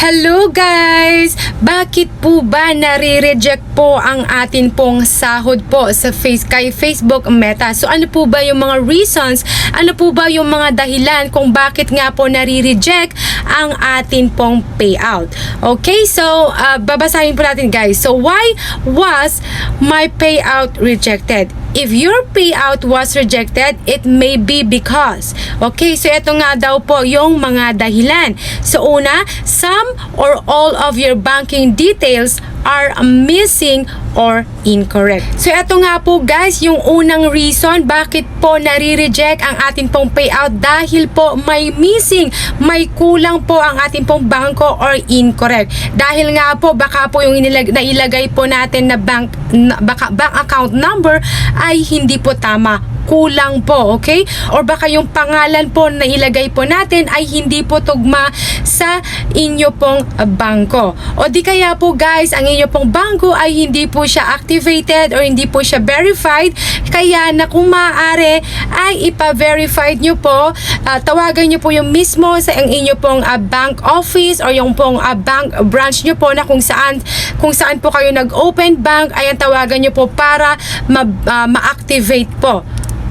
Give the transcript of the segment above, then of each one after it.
Hello guys! Bakit po ba nare-reject po ang atin pong sahod po sa face kay Facebook Meta? So ano po ba yung mga reasons? Ano po ba yung mga dahilan kung bakit nga po nare-reject ang atin pong payout? Okay, so uh, babasahin po natin guys. So why was my payout rejected? If your payout was rejected, it may be because. Okay, so ito nga daw po yung mga dahilan. So una, some or all of your banking details are missing or incorrect. So ito nga po guys, yung unang reason bakit po nare-reject ang atin pong payout dahil po may missing, may kulang po ang atin pong bangko or incorrect. Dahil nga po baka po yung inilag, nailagay po natin na bank na, baka bank account number ay hindi po tama kulang po, okay? Or baka yung pangalan po na ilagay po natin ay hindi po tugma sa inyo pong bangko. O di kaya po guys, ang inyo pong bangko ay hindi po siya activated or hindi po siya verified. Kaya na kung maaari ay ipa-verified nyo po, uh, tawagan nyo po yung mismo sa ang inyo pong uh, bank office or yung pong uh, bank branch nyo po na kung saan kung saan po kayo nag-open bank, ayan tawagan nyo po para ma- uh, ma-activate po.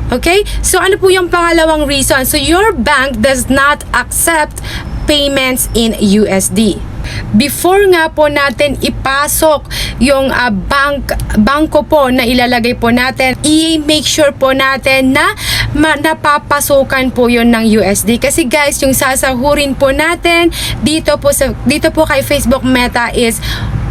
Okay? So, ano po yung pangalawang reason? So, your bank does not accept payments in USD. Before nga po natin ipasok yung uh, bank bangko po na ilalagay po natin, i-make sure po natin na ma- napapasukan po yon ng USD. Kasi guys, yung sasahurin po natin dito po sa dito po kay Facebook Meta is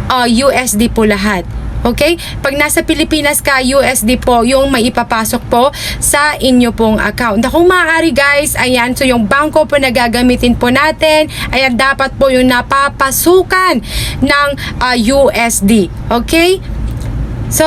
uh, USD po lahat. Okay? Pag nasa Pilipinas ka, USD po yung maipapasok po sa inyo pong account. Na kung maaari guys, ayan, so yung bangko po na gagamitin po natin, ayan, dapat po yung napapasukan ng uh, USD. Okay? So,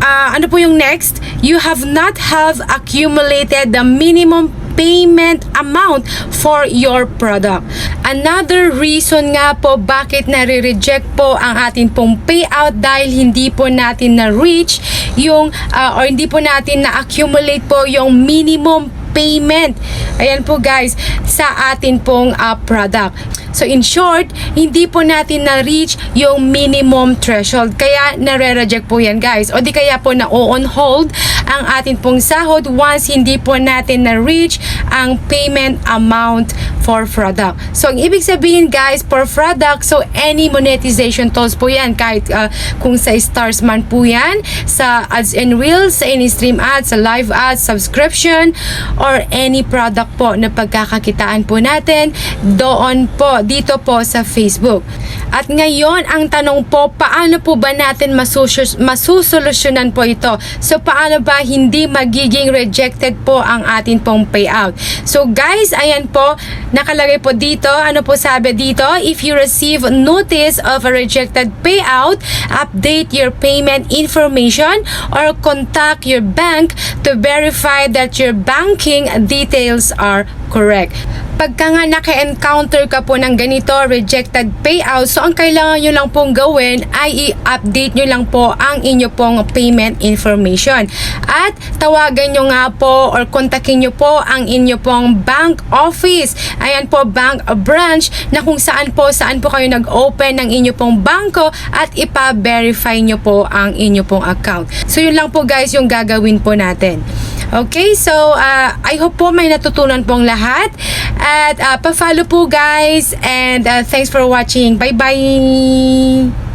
uh, ano po yung next? You have not have accumulated the minimum payment amount for your product. Another reason nga po bakit nare-reject po ang atin pong payout dahil hindi po natin na-reach yung uh, or hindi po natin na-accumulate po yung minimum payment. Ayan po guys, sa atin pong uh, product. So in short, hindi po natin na-reach yung minimum threshold. Kaya nare-reject po yan guys. O di kaya po na-on hold ang atin pong sahod once hindi po natin na-reach ang payment amount for product. So ang ibig sabihin guys, for product, so any monetization tools po yan. Kahit uh, kung sa stars man po yan, sa ads and reels, sa any stream ads, sa live ads, subscription, or any product po na pagkakakitaan po natin doon po dito po sa Facebook. At ngayon, ang tanong po, paano po ba natin masus- masusolusyonan po ito? So, paano ba hindi magiging rejected po ang atin pong payout? So, guys, ayan po, nakalagay po dito, ano po sabi dito? If you receive notice of a rejected payout, update your payment information or contact your bank to verify that your banking details are correct. Pagka nga naka-encounter ka po ng ganito, rejected payout, so ang kailangan nyo lang pong gawin ay i-update nyo lang po ang inyo pong payment information. At tawagan nyo nga po or kontakin nyo po ang inyo pong bank office. Ayan po, bank branch na kung saan po, saan po kayo nag-open ng inyo pong bangko at ipa-verify nyo po ang inyo pong account. So yun lang po guys yung gagawin po natin. Okay, so uh, I hope po may natutunan pong lahat. At uh, pa-follow po guys and uh, thanks for watching. Bye-bye!